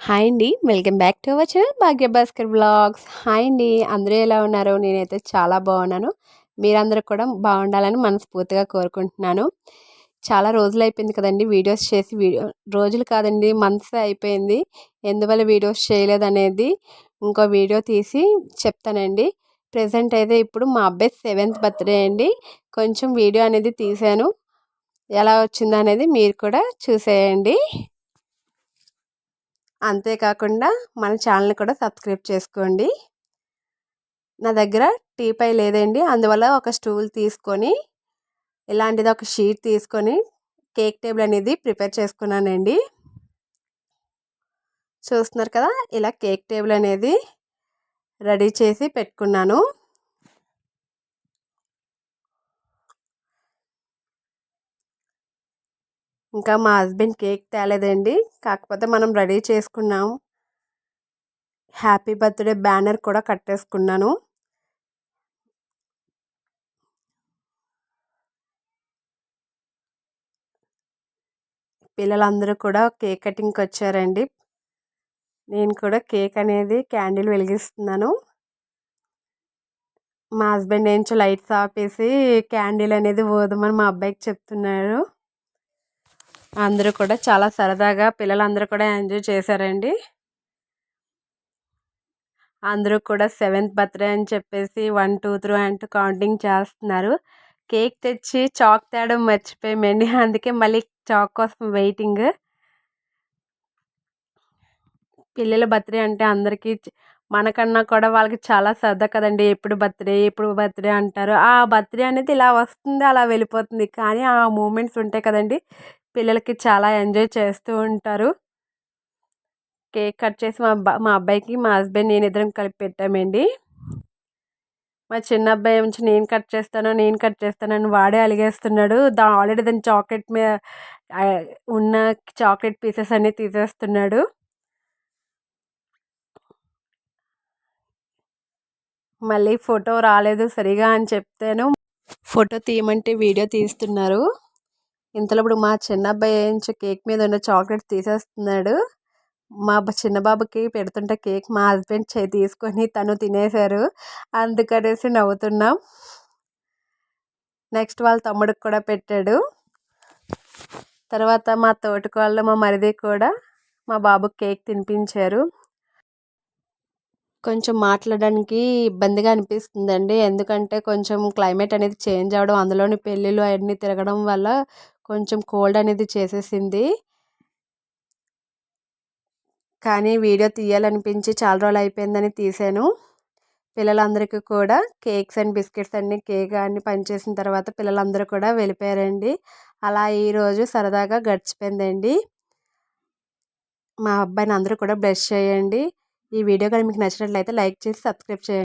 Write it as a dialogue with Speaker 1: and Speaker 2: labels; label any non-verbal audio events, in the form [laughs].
Speaker 1: Hi అండి. Welcome back to our channel Bhagya Bhaskar blogs hi అండి. అందరూ ఎలా ఉన్నారు? నేనైతే చాలా బాగున్నాను. మీరందరూ కూడా బాగుండాలని మనస్ఫూర్తిగా కోరుకుంటున్నాను. చాలా రోజులు అయిపోయింది కదండి వీడియోస్ చేసి. వీడియో రోజులు కాదండి మంత్స్ అయిపోయింది. ఎందువల్ల వీడియోస్ చేయలేదు అనేది ఇంకో వీడియో తీసి చెప్తానండి. ప్రజెంట్ అయితే ఇప్పుడు మా అబ్బాయి సెవెంత్ బర్త్డే అండి. కొంచెం వీడియో అనేది తీశాను. ఎలా వచ్చిందనేది మీరు కూడా చూసేయండి. అంతేకాకుండా మన ఛానల్ని కూడా సబ్స్క్రైబ్ చేసుకోండి. నా దగ్గర టీపై లేదండి. అందువల్ల ఒక స్టూల్ తీసుకొని ఇలాంటిది ఒక షీట్ తీసుకొని కేక్ టేబుల్ అనేది ప్రిపేర్ చేసుకున్నానండి. చూస్తున్నారు కదా ఇలా కేక్ టేబుల్ అనేది రెడీ చేసి పెట్టుకున్నాను. ఇంకా మా హస్బెండ్ కేక్ తేలేదండి. కాకపోతే మనం రెడీ చేసుకున్నాం. హ్యాపీ బర్త్డే బ్యానర్ కూడా కట్టేసుకున్నాను. పిల్లలందరూ కూడా కేక్ కటింగ్కి వచ్చారండి. నేను కూడా కేక్ అనేది క్యాండిల్ వెలిగిస్తున్నాను. మా హస్బెండ్ ఏంచో లైట్స్ ఆపేసి క్యాండిల్ అనేది పోదామని మా అబ్బాయికి చెప్తున్నారు. అందరూ కూడా చాలా సరదాగా పిల్లలందరూ కూడా ఎంజాయ్ చేశారండి. అందరూ కూడా సెవెంత్ బర్త్డే అని చెప్పేసి వన్ టూ త్రీ అంటూ కౌంటింగ్ చేస్తున్నారు. కేక్ తెచ్చి చాక్ తేడం మర్చిపోయామండి. [laughs] అందుకే మళ్ళీ చాక్ కోసం వెయిటింగ్. పిల్లల బర్త్డే అంటే అందరికీ మనకన్నా కూడా వాళ్ళకి చాలా సరదా కదండి. ఎప్పుడు బర్త్డే ఎప్పుడు బర్త్డే అంటారు. ఆ బర్త్డే అనేది ఇలా వస్తుంది అలా వెళ్ళిపోతుంది. కానీ ఆ మూమెంట్స్ ఉంటాయి కదండి. పిల్లలకి చాలా ఎంజాయ్ చేస్తూ ఉంటారు. కేక్ కట్ చేసి మా అబ్బా మా అబ్బాయికి మా హస్బెండ్ నేను ఇద్దరం కలిపి పెట్టామండి. మా చిన్న అబ్బాయి నుంచి నేను కట్ చేస్తాను నేను కట్ చేస్తానని వాడే అలిగేస్తున్నాడు. దా ఆల్రెడీ దాని చాక్లెట్ మీద ఉన్న చాక్లెట్ పీసెస్ అన్నీ తీసేస్తున్నాడు. మళ్ళీ ఫోటో రాలేదు సరిగా అని చెప్తాను. ఫోటో తీయమంటే వీడియో తీస్తున్నారు. ఇంతలో ఇప్పుడు మా చిన్న అబ్బాయి ఏంచి కేక్ మీద ఉన్న చాక్లెట్ తీసేస్తున్నాడు. మా చిన్న బాబుకి పెడుతుంటే కేక్ మా హస్బెండ్ చేయి తీసుకొని తను తినేశారు. అందుకనేసి నవ్వుతున్నాం. నెక్స్ట్ వాళ్ళ తమ్ముడికి కూడా పెట్టాడు. తర్వాత మా తోటికోళ్ళు మా మరిది కూడా మా బాబుకి కేక్ తినిపించారు. కొంచెం మాట్లాడడానికి ఇబ్బందిగా అనిపిస్తుందండి. ఎందుకంటే కొంచెం క్లైమేట్ అనేది చేంజ్ అవ్వడం అందులోని పెళ్ళిళ్ళు అవన్నీ తిరగడం వల్ల కొంచెం కోల్డ్ అనేది చేసేసింది. కానీ వీడియో తీయాలనిపించి చాలా రోజులు అయిపోయిందని తీసాను. పిల్లలందరికీ కూడా కేక్స్ అండ్ బిస్కెట్స్ అన్ని కేక్ అన్ని పనిచేసిన తర్వాత పిల్లలందరూ కూడా వెళ్ళిపోయారండి. అలా ఈరోజు సరదాగా గడిచిపోయిందండి. మా అబ్బాయిని అందరూ కూడా బ్లెస్ చేయండి. ఈ వీడియో కానీ మీకు నచ్చినట్లయితే లైక్ చేసి సబ్స్క్రైబ్ చేయండి.